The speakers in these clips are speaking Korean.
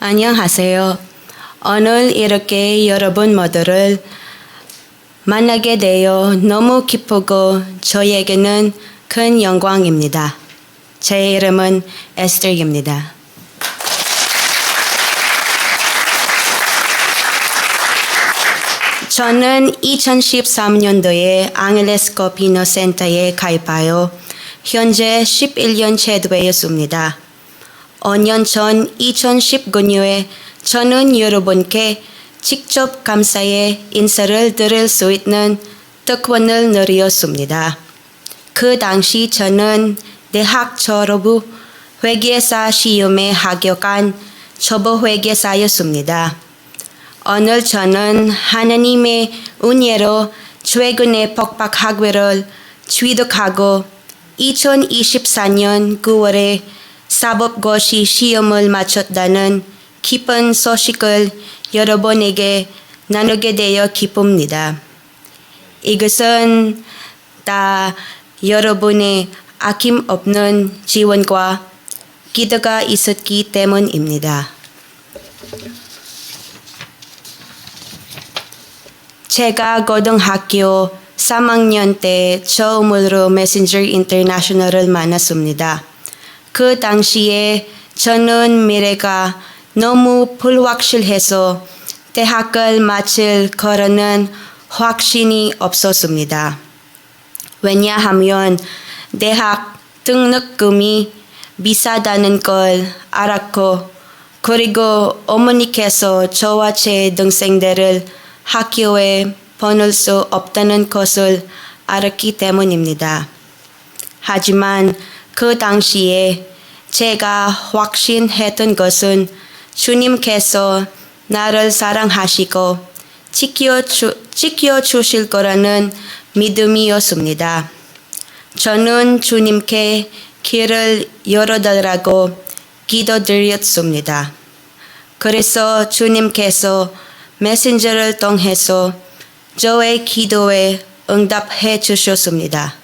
안녕하세요. 오늘 이렇게 여러분 모두를 만나게 되어 너무 기쁘고 저에게는 큰 영광입니다. 제 이름은 에스터입니다. 저는 2013년도에 앙헬레스코 비너 센터에 가입하여 현재 11년째 되었습니다. 5년 전 2019년에 저는 여러분께 직접 감사의 인사를 드릴 수 있는 특권을 누렸습니다. 그 당시 저는 대학 졸업 후 회계사 시험에 합격한 초보 회계사였습니다. 오늘 저는 하나님의 은혜로 최근에 복박 학위를 취득하고 2024년 9월에 사법 고시 시험을 마쳤다는 기쁜 소식을 여러분에게 나누게 되어 기쁩니다. 이것은 다 여러분의 아낌없는 지원과 기도가 있었기 때문입니다. 제가 고등학교 3학년 때 처음으로 메신저 인터내셔널을 만났습니다. 그 당시에 저는 미래가 너무 불확실해서 대학을 마칠 거라는 확신이 없었습니다. 왜냐하면 대학 등록금이 비싸다는 걸 알았고 그리고 어머니께서 저와 제 동생들을 학교에 보낼 수 없다는 것을 알았기 때문입니다. 하지만 그 당시에 제가 확신했던 것은 주님께서 나를 사랑하시고 지켜주, 지켜주실 거라는 믿음이었습니다. 저는 주님께 길을 열어달라고 기도드렸습니다. 그래서 주님께서 메신저를 통해서 저의 기도에 응답해 주셨습니다.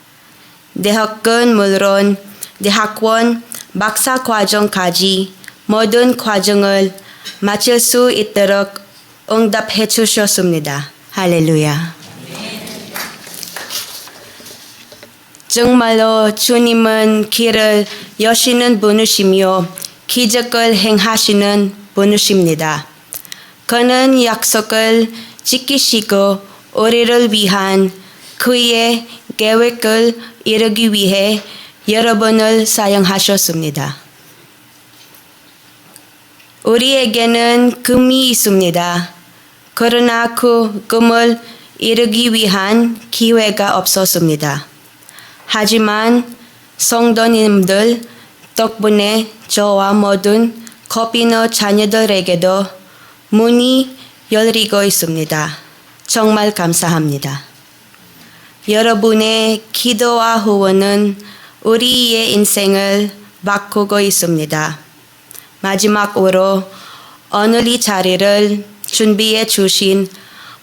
대학은 물론 대학원 박사 과정까지 모든 과정을 마칠 수 있도록 응답해 주셨습니다. 할렐루야. 정말로 주님은 길을 여시는 분이시며 기적을 행하시는 분이십니다. 그는 약속을 지키시고 우리를 위한 그의 계획을 이루기 위해 여러분을 사용하셨습니다. 우리에게는 금이 있습니다. 그러나 그 금을 이루기 위한 기회가 없었습니다. 하지만 성도님들 덕분에 저와 모든 코피노 자녀들에게도 문이 열리고 있습니다. 정말 감사합니다. 여러분의 기도와 후원은 우리의 인생을 바꾸고 있습니다. 마지막으로 오늘 이 자리를 준비해 주신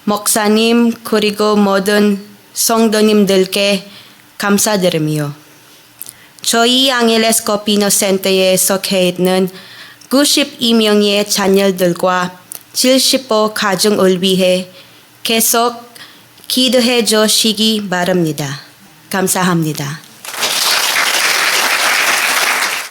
목사님 그리고 모든 성도님들께 감사드리며 저희 앙헬레스 코 피노 센터에 속해 있는 92명의 자녀들과 70호 가정을 위해 계속 기도해 주시기 바랍니다. 감사합니다.